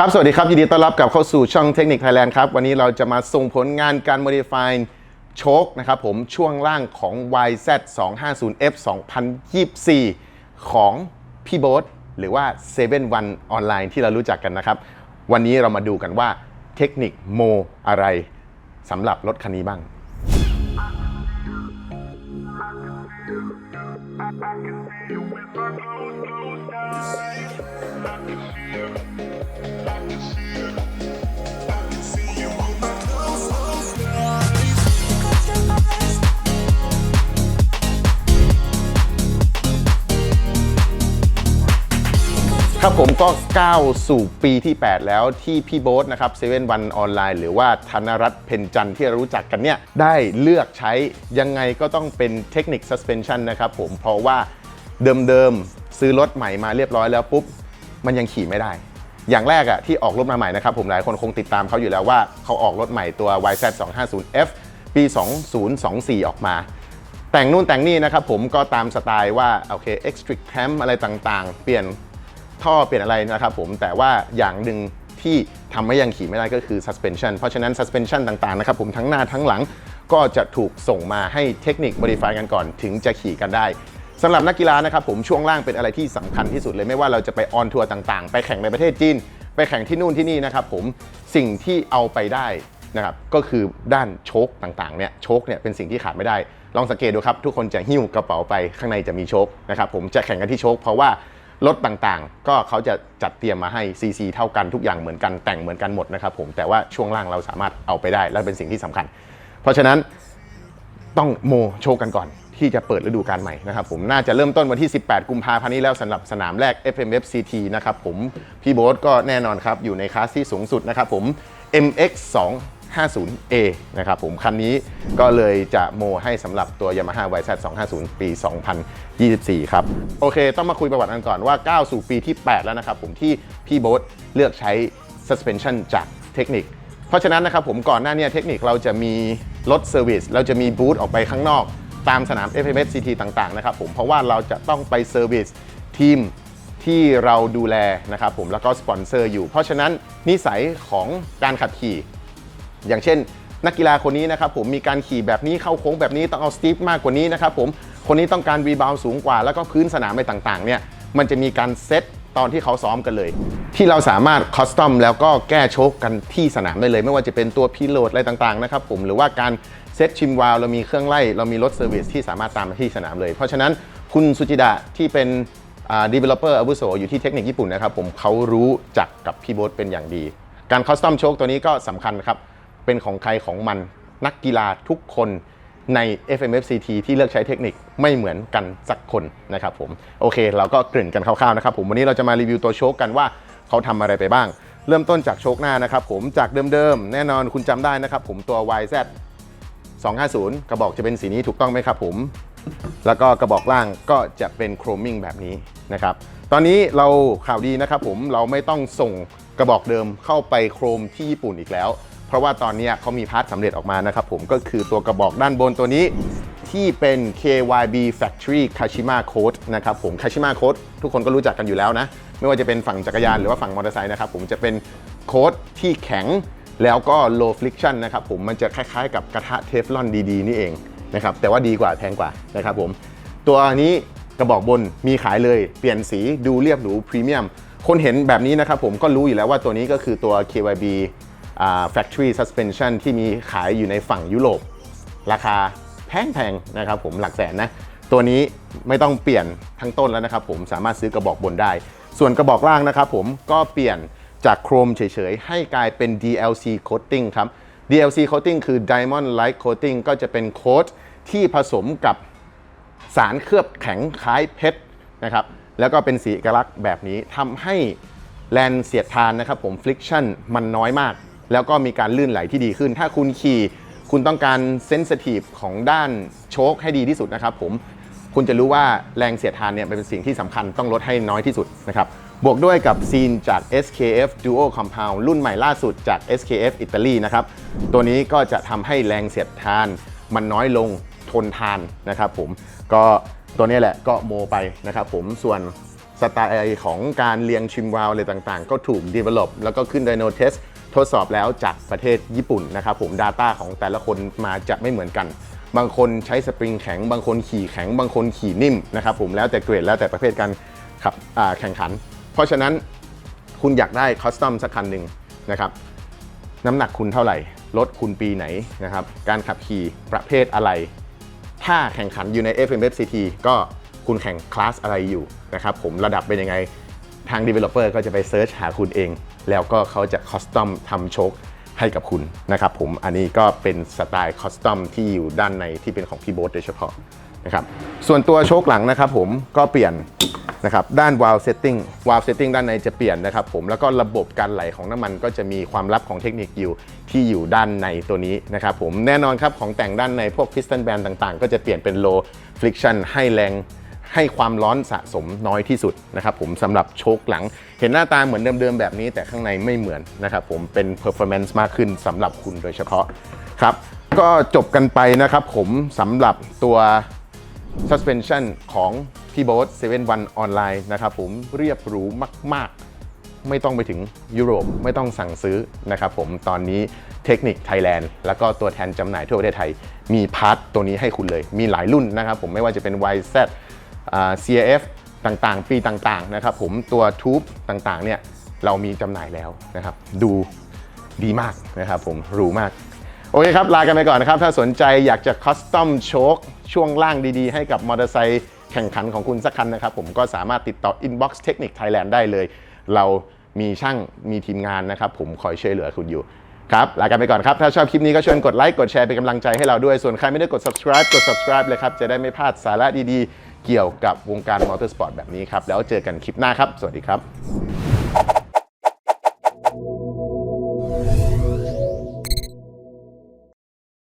ครับ สวัสดีครับ ยินดีต้อนรับกลับเข้าสู่ช่องเทคนิคไทยแลนด์ครับ วันนี้เราจะมาส่งผลงานการ modify โชคนะครับผมช่วงล่างของ YZ 250 F 2024 ของพี่โบ๊ทหรือว่า7 One Online ที่เรารู้จักกันนะครับ วันนี้เรามาดูกันว่าเทคนิคโมอะไรสำหรับรถคันนี้บ้าง ครับผมก็ก้าวสู่ปีที่ 8 แล้วที่พี่โบ๊ทนะครับเซเว่นวันออนไลน์หรือว่าธนรัตน์เพนจันท์ที่เรารู้จักกันเนี่ย ได้เลือกใช้ยังไงก็ต้องเป็นเทคนิค suspension นะครับผมเพราะว่า เดิมๆซื้อรถใหม่มาเรียบร้อยแล้วปุ๊บมันยังขี่ไม่ได้ อย่างแรกอะที่ออกรถมาใหม่นะครับผมหลายคนคงติดตามเขาอยู่แล้วว่าเขาออกรถใหม่ตัว YZ 250F ปี 2024 ออกมา แต่งนู่นแต่งนี่นะครับผมก็ตามสไตล์ว่าโอเค extric cam อะไรต่างๆ เปลี่ยนท่อเปลี่ยนอะไรนะครับผมแต่ว่าอย่างหนึ่งที่ทำให้ยังขี่ไม่ได้ก็คือ suspension เพราะฉะนั้น suspension ต่างๆนะครับผมทั้งหน้าทั้งหลังก็จะถูกส่งมาให้เทคนิค modify กันก่อนถึงจะขี่กันได้ สำหรับนักกีฬานะครับผมช่วงล่างเป็นอะไรที่สำคัญที่สุดเลยไม่ว่าเราจะไปออนทัวร์ต่างๆ ไปแข่งในประเทศจีน ไปแข่งที่นู่นที่นี่นะครับผมสิ่งที่เอาไปได้นะครับก็คือด้านโชคต่างๆเนี่ยโชคเนี่ยเป็นสิ่งที่ขาดไม่ได้ ลองสังเกตดูครับ ทุกคนจะหิ้วกระเป๋าไปข้างในจะมีโชคนะครับผมจะแข่งกันที่โชคเพราะว่ารถต่างๆ ก็เขาจะจัดเตรียมมาให้ CC เท่ากันทุกอย่างเหมือนกันแต่งเหมือนกันหมดนะครับผมแต่ว่าช่วงล่างเราสามารถเอาไปได้และเป็นสิ่งที่สำคัญ เพราะฉะนั้นต้องโมโชว์กันก่อน ที่จะเปิดฤดูกาลใหม่นะครับผมน่าจะเริ่มต้นวันที่ 18 กุมภาพันธ์นี้แล้วสำหรับสนามแรก FMF CT นะครับผมพี่โบ๊ทก็แน่นอนครับอยู่ในคลาสที่สูงสุดนะครับผม MX 250A นะครับผมคันนี้ก็เลยจะโมให้สำหรับตัว Yamaha YZ 250 ปี 2024 ครับ โอเค ต้องมาคุยประวัติกันก่อนว่าก้าวสู่ปีที่ 8 แล้วนะครับผมที่พี่โบ๊ทเลือกใช้ suspension จากเทคนิค เพราะฉะนั้นนะครับผมก่อนหน้านี้เทคนิคเราจะมีรถเซอร์วิสเราจะมีบูธออกไปข้างนอก ตามสนาม FMS CT ต่างๆนะครับผมเพราะว่าเราจะต้องไปเซอร์วิสทีมที่เราดูแลนะครับผมแล้วก็สปอนเซอร์อยู่ เพราะฉะนั้นนิสัยของการขับขี่ อย่างเช่น นักกีฬาคนนี้นะครับผมมีการขี่แบบนี้เข้าโค้งแบบนี้ต้องเอาสตีฟมากกว่านี้นะครับผมคนนี้ต้องการรีบาวสูงกว่า แล้วก็พื้นสนามอะไรต่างๆเนี่ยมันจะมีการเซตตอนที่เขาซ้อมกันเลย ที่เราสามารถคอสตอมแล้วก็แก้โชคกันที่สนามได้เลย ไม่ว่าจะเป็นตัวพีโลดอะไรต่างๆนะครับผมหรือว่าการ เซตชิมวาลเรามีเครื่องไล่เรามีรถเซอร์วิสที่สามารถตามมาที่สนามเลย เพราะฉะนั้นคุณสุจิดะที่เป็นอ่า developer อาวุโสอยู่ที่เทคนิคญี่ปุ่นนะครับผมเขารู้จักกับพี่โบ๊ทเป็นอย่างดี การคอสตอมโชคตัวนี้ก็สำคัญครับ เป็นของใครของมันนักกีฬาทุกคนใน FMFCT ที่เลือกใช้เทคนิคไม่เหมือนกันสักคนนะครับผมโอเค เราก็กริ่นกันคร่าวๆนะครับผมวันนี้เราจะมารีวิวตัวโชคกันว่าเขาทำอะไรไปบ้าง เริ่มต้นจากโชคหน้านะครับผมจากเดิมๆ แน่นอนคุณจำได้นะครับผมตัว YZ 250 กระบอกจะเป็นสีนี้ถูกต้องไหมครับผม แล้วก็กระบอกล่างก็จะเป็นโครมิ่งแบบนี้นะครับ ตอนนี้เราข่าวดีนะครับผมเราไม่ต้องส่งกระบอกเดิมเข้าไปโครมที่ญี่ปุ่นอีกแล้ว เพราะว่าตอนนี้เขามีพาร์ทสำเร็จออกมานะครับผมก็คือตัวกระบอกด้านบนตัวนี้ที่เป็น KYB Factory Kashima Code นะครับผม Kashima Code ทุกคนก็รู้จักกันอยู่แล้วนะ ไม่ว่าจะเป็นฝั่งจักรยานหรือว่าฝั่งมอเตอร์ไซค์นะครับผมจะเป็นโค้ดที่แข็ง แล้วก็ low friction นะครับผมมันจะคล้ายๆ กับกระทะเทฟลอนดีๆ นี่เองนะครับแต่ว่าดีกว่าแพงกว่านะครับผมตัวนี้กระบอกบนมีขายเลยเปลี่ยนสีดูเรียบหรูพรีเมียมคนเห็นแบบนี้นะครับผมก็รู้อยู่แล้วว่าตัวนี้ก็คือตัว KYB Factory Suspension ที่มีขายอยู่ในฝั่งยุโรป ราคาแพงๆนะครับผมหลักแสนนะตัวนี้ไม่ต้องเปลี่ยนทั้งต้นแล้วนะครับผมสามารถซื้อกระบอกบนได้ ส่วนกระบอกล่างนะครับผมก็เปลี่ยน จากโครมเฉยๆ ให้กลายเป็น DLC coating ครับ DLC coating คือ Diamond Light Coating ก็จะเป็นโค้ดที่ผสมกับสารเคลือบแข็งคล้ายเพชรนะครับ แล้วก็เป็นสีเอกลักษณ์แบบนี้ทำให้แลนเสียดทานนะครับผม friction มันน้อยมาก แล้วก็มีการลื่นไหลที่ดีขึ้น ถ้าคุณขี่คุณต้องการเซน i ิทีฟของด้านโชคให้ดีที่สุดนะครับผม คุณจะรู้ว่าแรงเสียดทานเนี่ยเป็นสิ่งที่สำคัญต้องลดให้น้อยที่สุดนะครับ บวกด้วยกับซีนจาก SKF Duo Compound รุ่นใหม่ล่าสุดจาก SKF อิตาลีนะครับ ตัวนี้ก็จะทำให้แรงเสียดทานมันน้อยลงทนทานนะครับผม ก็ตัวนี้แหละก็โมไปนะครับผม ส่วนสไตล์ของการเรียงชิมวาลอะไรต่างๆ ก็ถูก develop แล้วก็ขึ้น Dyno Test ทดสอบแล้วจากประเทศญี่ปุ่นนะครับผม Data ของแต่ละคนมาจะไม่เหมือนกัน บางคนใช้สปริงแข็ง บางคนขี่แข็ง บางคนขี่นิ่มนะครับผม แล้วแต่เกรดแล้วแต่ประเภทการขับแข่งขัน เพราะฉะนั้นคุณอยากได้คอสตอมสักคันหนึ่งนะครับน้ำหนักคุณเท่าไหร่ รถคุณปีไหนนะครับ การขับขี่ประเภทอะไร ถ้าแข่งขันอยู่ใน FMFCT ก็คุณแข่งคลาสอะไรอยู่นะครับ ผมระดับเป็นยังไง ทาง Developer ก็จะไปเซิร์ชหาคุณเอง แล้วก็เขาจะคอสตอมทำโชคให้กับคุณนะครับผม อันนี้ก็เป็นสไตล์คอสตอมที่อยู่ด้านในที่เป็นของพี่โบ๊ทโดยเฉพาะ นะครับส่วนตัวโชคหลังนะครับผมก็เปลี่ยนนะครับด้าน valve setting valve setting ด้านในจะเปลี่ยนนะครับผมแล้วก็ระบบการไหลของน้ำมันก็จะมีความลับของเทคนิคอยู่ที่อยู่ด้านในตัวนี้นะครับผมแน่นอนครับของแต่งด้านในพวก piston band ต่างๆ ก็จะเปลี่ยนเป็น low friction ให้แรงให้ความร้อนสะสมน้อยที่สุดนะครับผมสำหรับโชคหลัง เห็นหน้าตาเหมือนเดิมๆแบบนี้แต่ข้างในไม่เหมือนนะครับผมเป็น performance มากขึ้นสำหรับคุณโดยเฉพาะครับก็จบกันไปนะครับผมสำหรับตัว suspension ของพี่โบ๊ท7 1ออนไลน์นะครับผมเรียบหรูมากๆ ไม่ต้องไปถึงยุโรปไม่ต้องสั่งซื้อนะครับผมตอนนี้เทคนิคไทยแลนด์แล้วก็ตัวแทนจำหน่ายทั่วประเทศไทย มีพาร์ทตัวนี้ให้คุณเลย มีหลายรุ่นนะครับผมไม่ว่าจะเป็น YZ อ่า CAF ต่างๆ ปีต่างๆนะครับผมตัวทูบต่างๆเนี่ยเรามีจำหน่ายแล้วนะครับ ดูดีมากนะครับผมหรูมาก โอเคครับ ลากันไปก่อนนะครับ ถ้าสนใจอยากจะคัสตอมโชคช่วงล่างดีๆ ให้กับมอเตอร์ไซค์แข่งขันของคุณสักคันนะครับ ผมก็สามารถติดต่อ Inbox Technic Thailand ได้เลย เรามีช่างมีทีมงานนะครับ ผมคอยช่วยเหลือคุณอยู่ครับลากันไปก่อนครับ ถ้าชอบคลิปนี้ก็ชวนกดไลค์กดแชร์เป็นกำลังใจให้เราด้วย ส่วนใครไม่ได้กด subscribe กด subscribe เลยครับ จะได้ไม่พลาดสาระดีๆ เกี่ยวกับวงการมอเตอร์สปอร์ตแบบนี้ครับ แล้วเจอกันคลิปหน้าครับ สวัสดีครับ